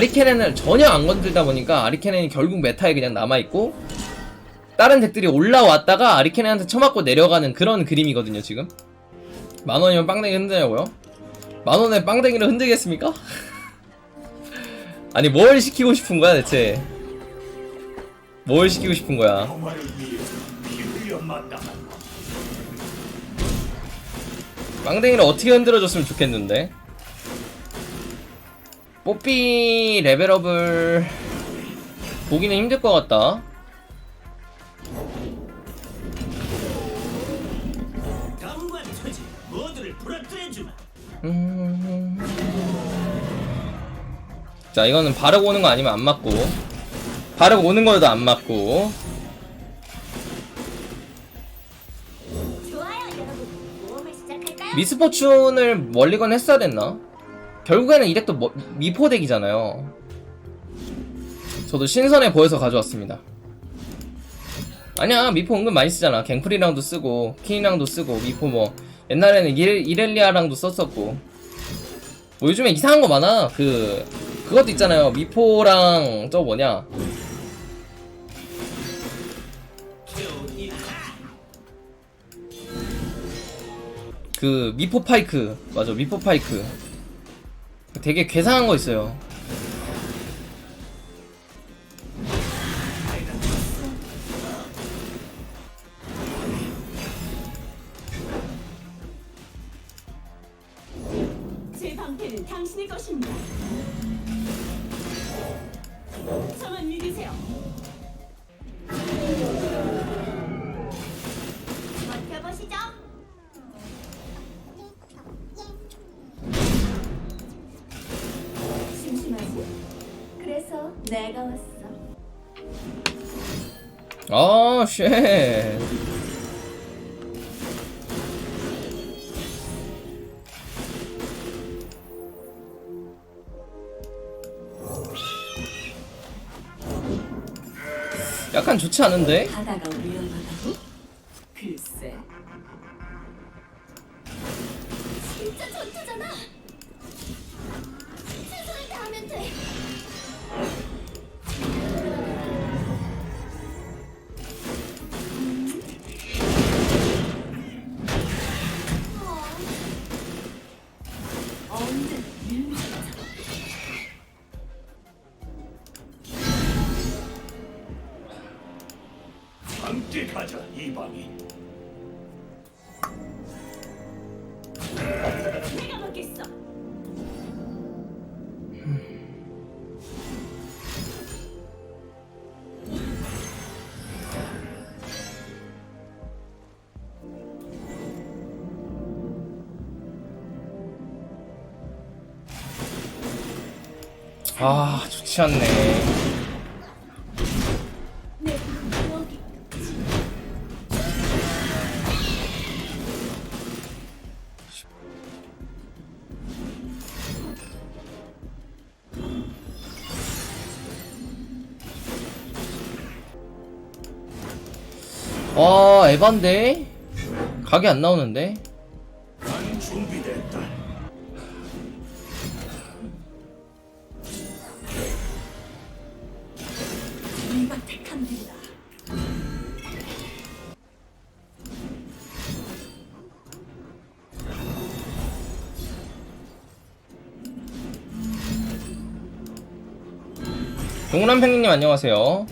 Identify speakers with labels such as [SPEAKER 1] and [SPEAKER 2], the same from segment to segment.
[SPEAKER 1] 아리케넨을 전혀 안 건들다 보니까 아리케넨이 결국 메타에 그냥 남아있고 다른 덱들이 올라왔다가 아리케넨한테 쳐맞고 내려가는 그런 그림이거든요 지금 만원이면 빵댕이 흔드냐고요? 만원에 빵댕이를 흔들겠습니까? 아니 뭘 시키고 싶은 거야 대체 뭘 시키고 싶은 거야. 빵댕이를 어떻게 흔들어줬으면 좋겠는데 뽀삐 레벨업을 보기는 힘들 것 같다. 음. 자 이거는 바르고 오는 거 아니면 안 맞고 바르고 오는 거도 안 맞고? 미스포춘을 멀리건 했어야 됐나? 결국에는 이 덱도 뭐- 미포 덱이잖아요. 저도 신선해 보여서 가져왔습니다. 아니야 미포 은근 많이 쓰잖아. 갱플이랑도 쓰고 킹이랑도 쓰고 미포 뭐. 옛날에는 이렐, 이렐리아랑도 썼었고. 뭐 요즘에 이상한 거 많아. 그 그것도 있잖아요. 미포랑 저 뭐냐. 그 미포 파이크. 맞아 미포 파이크 되게 괴상한 거 있어요
[SPEAKER 2] 제 방패는 당신의 것입니다.
[SPEAKER 1] 아, 쉣. 약간 좋지 않은데?
[SPEAKER 2] 바다가
[SPEAKER 3] 이방인.
[SPEAKER 2] 내가 먹겠어.
[SPEAKER 1] 아, 좋지 않네. 에반데? 각이 안 나오는데?
[SPEAKER 3] 난 준비됐다.
[SPEAKER 2] 네가 택한 길이다.
[SPEAKER 1] 동그란 팽님 안녕하세요.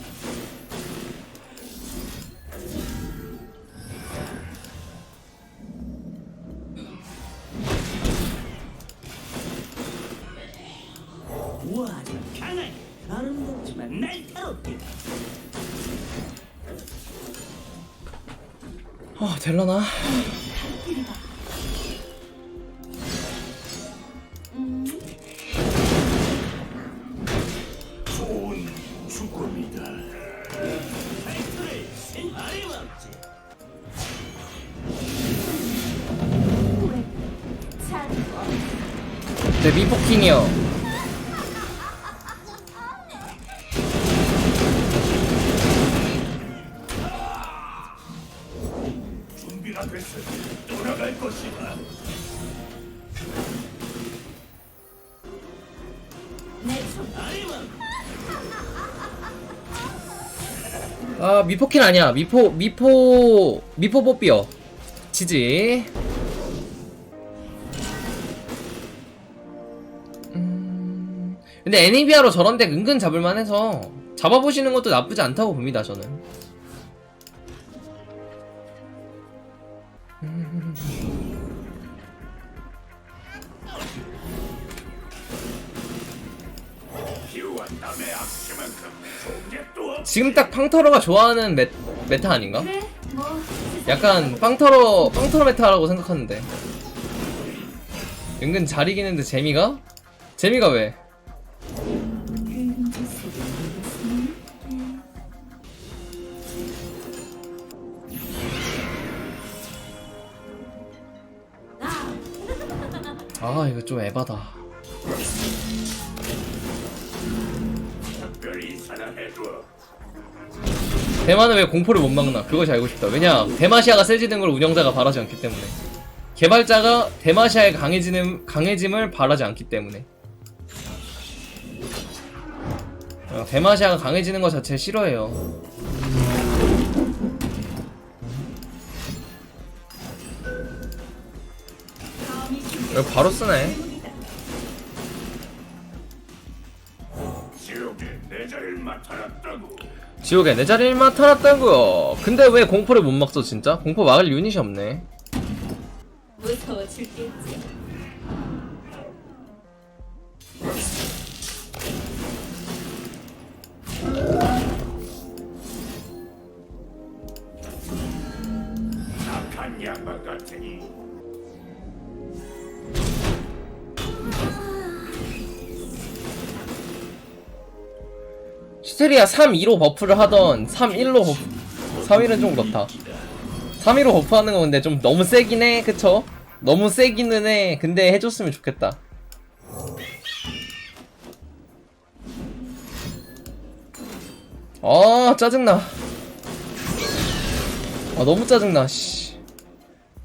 [SPEAKER 2] 잘
[SPEAKER 1] 네, 미포킹이요.
[SPEAKER 3] 아
[SPEAKER 1] 미포킨 아니야. 미포 미포 미포 뽀삐어 지지. 음, 근데 애니비아로 저런 덱 은근 잡을만해서 잡아보시는 것도 나쁘지 않다고 봅니다 저는 지금 딱 팡터러가 좋아하는 메, 메타 아닌가? 약간 빵터러 빵터러 메타라고 생각하는데 은근 잘 이기는데 재미가? 재미가 왜? 아아 이거 좀 에바다
[SPEAKER 3] 사랑해줘.
[SPEAKER 1] 대만은 왜 공포를 못 막나? 그것이 알고 싶다. 왜냐 대마시아가 세지는 걸 운영자가 바라지 않기 때문에. 개발자가 대마시아의 강해지는, 강해짐을 바라지 않기 때문에. 어, 대마시아가 강해지는 것 자체 싫어해요. 바로 쓰네?
[SPEAKER 3] 내 자리를 맡아놨다고.
[SPEAKER 1] 지옥에 내 자리를 맡아놨다고 근데 왜 공포를 못 막어 진짜? 공포 막을 유닛이 없네.
[SPEAKER 2] 무서워질겠지
[SPEAKER 1] 시테리아 3-2로 버프를 하던 3-1로 버프. 3-1은 좀 그렇다. 3-1로 버프하는 거 근데 좀 너무 세긴 해 그쵸? 너무 세기는 해. 근데 해줬으면 좋겠다. 아 짜증나. 아 너무 짜증나 씨.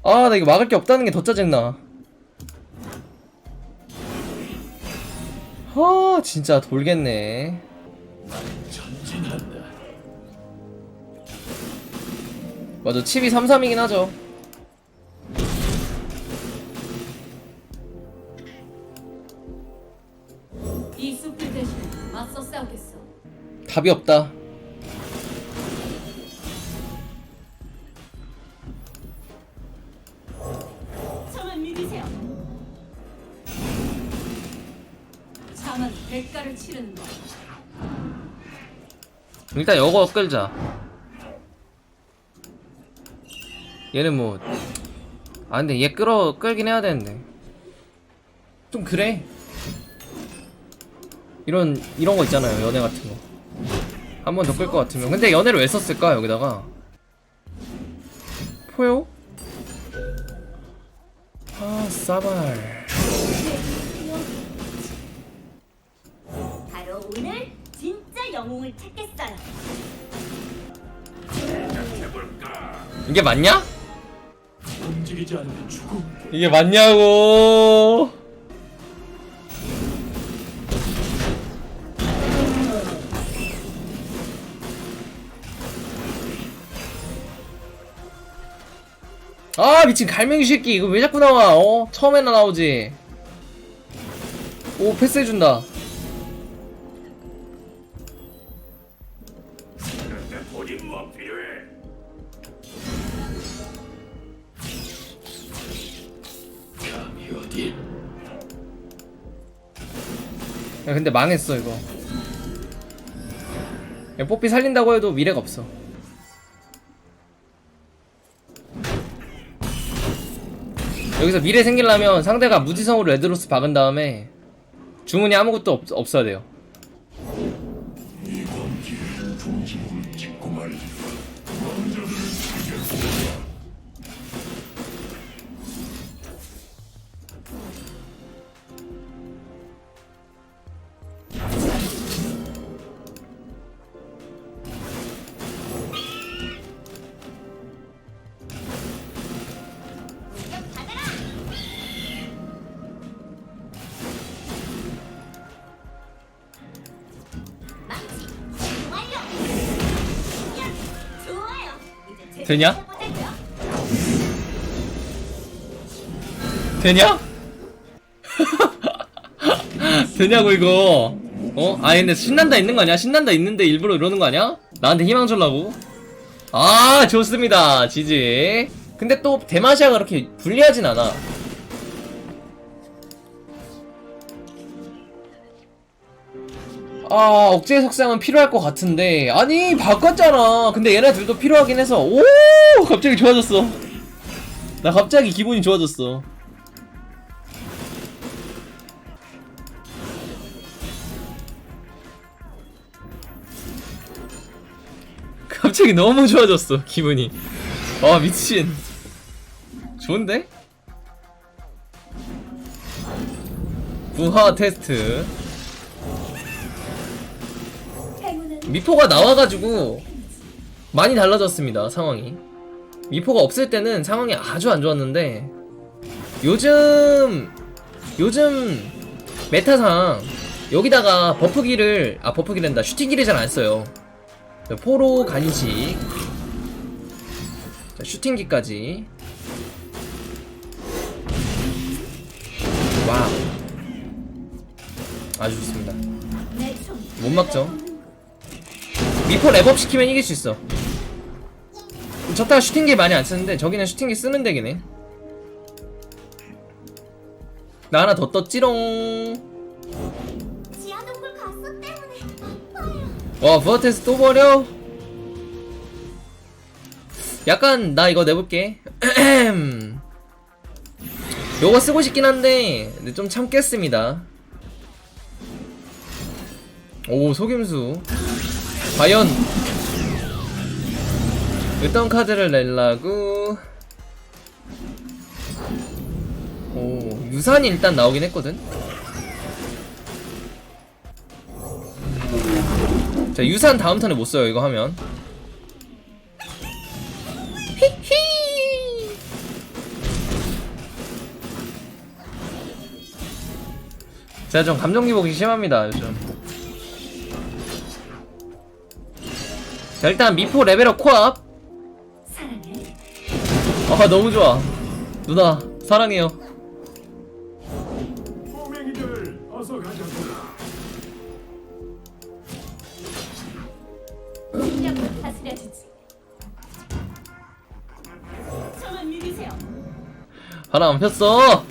[SPEAKER 1] 아 나 이거 막을 게 없다는 게 더 짜증나. 아 진짜 돌겠네 맞아 칩이 33이긴 하죠.
[SPEAKER 2] 이 숲을 대신 맞서 싸우겠어.
[SPEAKER 1] 답이 없다.
[SPEAKER 2] 저만 믿으세요. 자만 대가를 치르는 거
[SPEAKER 1] 일단 이거 끌자 얘는 뭐 아 근데 얘 끌어 끌긴 해야 되는데 좀 그래 이런 이런 거 있잖아요 연애 같은 거 한 번 더 끌 것 같으면 근데 연애를 왜 썼을까 여기다가 포요? 아 싸발
[SPEAKER 2] 바로 오늘 진짜 영웅을 찾겠어요?
[SPEAKER 1] 이게 맞냐?
[SPEAKER 3] 움직이지 않으면 죽음.
[SPEAKER 1] 이게 맞냐고? 아 미친 갈매기 새끼. 이거 왜 자꾸 나와? 어? 처음에나 나오지. 오 패스해준다 야 근데 망했어 이거. 야, 뽀삐 살린다고 해도 미래가 없어. 여기서 미래 생기려면 상대가 무지성으로 레드로스 박은 다음에 주문이 아무것도 없, 없어야 돼요 되냐? 되냐? 되냐고 이거 어? 아 근데 신난다 있는 거 아니야? 신난다 있는데 일부러 이러는 거 아니야? 나한테 희망 주려고? 아 좋습니다 지지 근데 또 대마시아가 그렇게 불리하진 않아 아 억제 석상은 필요할 것 같은데. 아니 바꿨잖아. 근데 얘네 둘도 필요하긴 해서. 오 갑자기 좋아졌어. 나 갑자기 기분이 좋아졌어. 갑자기 너무 좋아졌어 기분이. 아 미친. 좋은데? 부하 테스트 미포가 나와가지고 많이 달라졌습니다 상황이. 미포가 없을 때는 상황이 아주 안 좋았는데 요즘 요즘 메타상 여기다가 버프기를 아 버프기랜다. 슈팅기를 잘 안 써요. 포로 간식. 자 슈팅기까지. 와우. 아주 좋습니다. 못 막죠 미포 랩업 시키면 이길 수 있어. 저따가 슈팅기 많이 안 쓰는데 저기는 슈팅기 쓰는 덱이네 나 하나 더 떴지롱. 와 부하테스 또 버려? 약간 나 이거 내볼게. 요거 쓰고 싶긴 한데 좀 참겠습니다. 오 속임수 과연 어떤 카드를 낼라고? 오 유산이 일단 나오긴 했거든. 자 유산 다음 턴에 못 써요 이거 하면. 히히! 제가 좀 감정 기복이 심합니다 요즘 자 일단 미포 레벨업 코앞. 아 너무 좋아 누나 사랑해요. 바람 안 폈어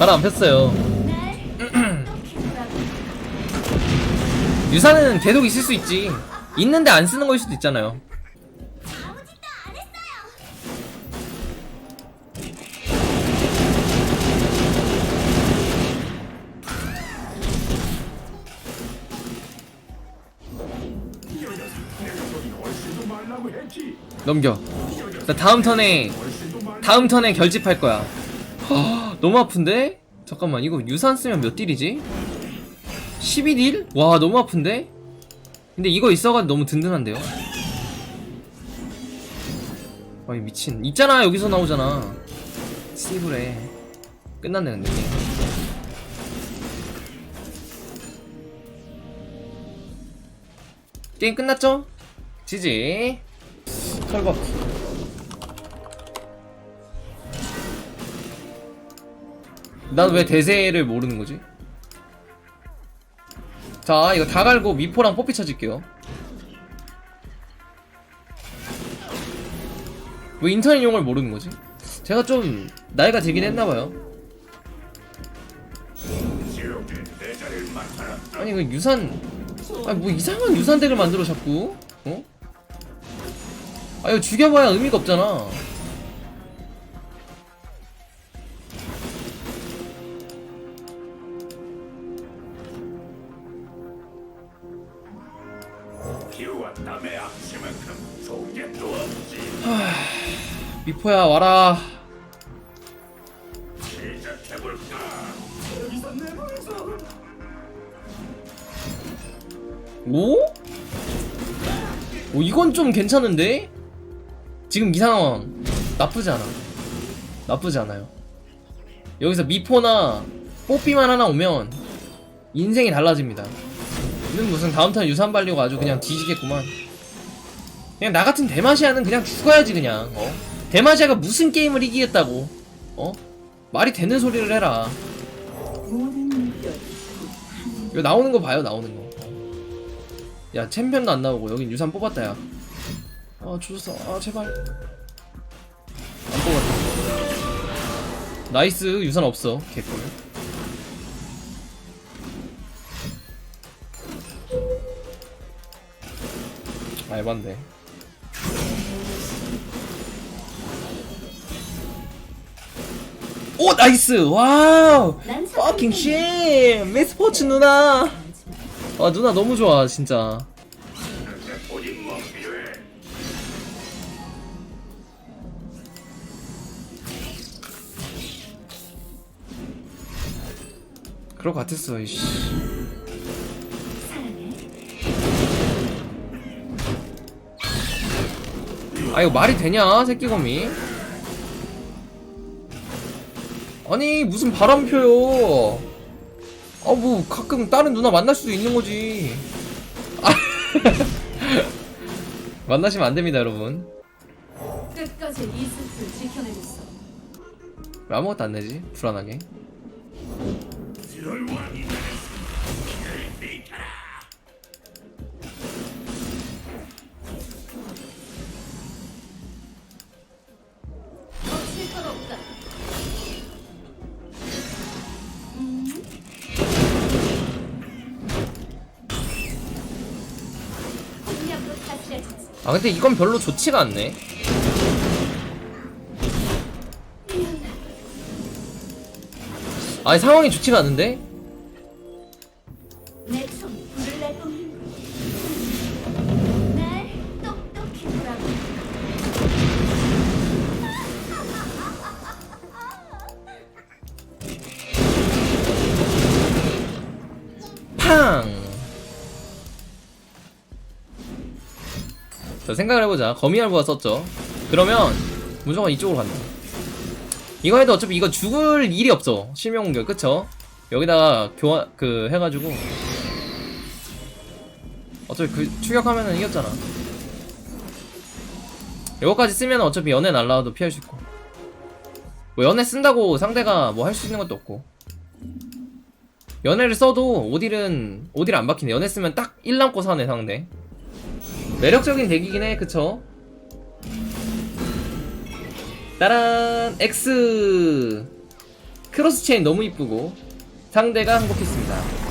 [SPEAKER 1] 바람 안 폈어요 유산은 계속 있을 수 있지 있는데 안 쓰는 거일 수도 있잖아요. 넘겨 나 다음 턴에. 다음 턴에 결집할 거야 허, 너무 아픈데? 잠깐만 이거 유산 쓰면 몇 딜이지? 12딜? 와 너무 아픈데? 근데 이거 있어가지고 너무 든든한데요? 아이 미친 있잖아 여기서 나오잖아 스티브래 끝났네 근데 게임. 게임 끝났죠? 지지 털박 난왜 대세를 모르는 거지? 자, 이거 다 갈고 미포랑 뽀삐 쳐줄게요. 왜 인터넷 용어를 모르는 거지? 제가 좀 나이가 들긴 했나봐요. 아니, 그 유산, 아니, 뭐 이상한 유산 덱을 만들어 자꾸, 어? 아, 이거 죽여봐야 의미가 없잖아. 미포야, 와라. 오? 오 이건 좀 괜찮은데? 지금 이 상황 나쁘지 않아 나쁘지 않아요 여기서 미포나 뽀삐만 하나 오면 인생이 달라집니다. 는 무슨 다음 턴 유산 발리고 아주 그냥 뒤지겠구만. 그냥 나 같은 대마시아는 그냥 죽어야지 그냥. 어? 대마시아가 무슨 게임을 이기겠다고? 어? 말이 되는 소리를 해라. 이거 나오는 거 봐요 나오는 거. 야 챔피언도 안 나오고 여긴 유산 뽑았다 야. 아 조졌어. 아 제발. 안 뽑았다. 나이스 유산 없어 개꿀. 아 에반데. 오 나이스. 와우.
[SPEAKER 2] 난
[SPEAKER 1] 퍼킹 쉣 미스포츠 누나. 아 누나 너무 좋아 진짜? 그럴 것 같았어 이씨. 아 이거 말이 되냐 새끼곰이 아니 무슨 바람 펴요. 아 뭐 가끔 다른 누나 만날 수도 있는 거지. 아. 만나시면 안 됩니다 여러분.
[SPEAKER 2] 끝까지 이 숲을 지켜내겠어.
[SPEAKER 1] 왜 아무것도 안 내지? 불안하게 아 근데 이건 별로 좋지가 않네 아니 상황이 좋지가 않은데? 팡! 자 생각을 해보자. 거미알부가 썼죠. 그러면 무조건 이쪽으로 간다. 이거 해도 어차피 이거 죽을 일이 없어. 실명 공격 그쵸? 여기다가 교환 그 해가지고. 어차피 그 추격하면은 이겼잖아. 이거까지 쓰면 어차피 연애 날라와도 피할 수 있고. 뭐 연애 쓴다고 상대가 뭐 할 수 있는 것도 없고. 연애를 써도 오딜은 오딜 안 박히네. 연애 쓰면 딱 1남고 사네 상대 매력적인 덱이긴 해 그쵸? 따란 X 크로스 체인 너무 이쁘고 상대가 항복했습니다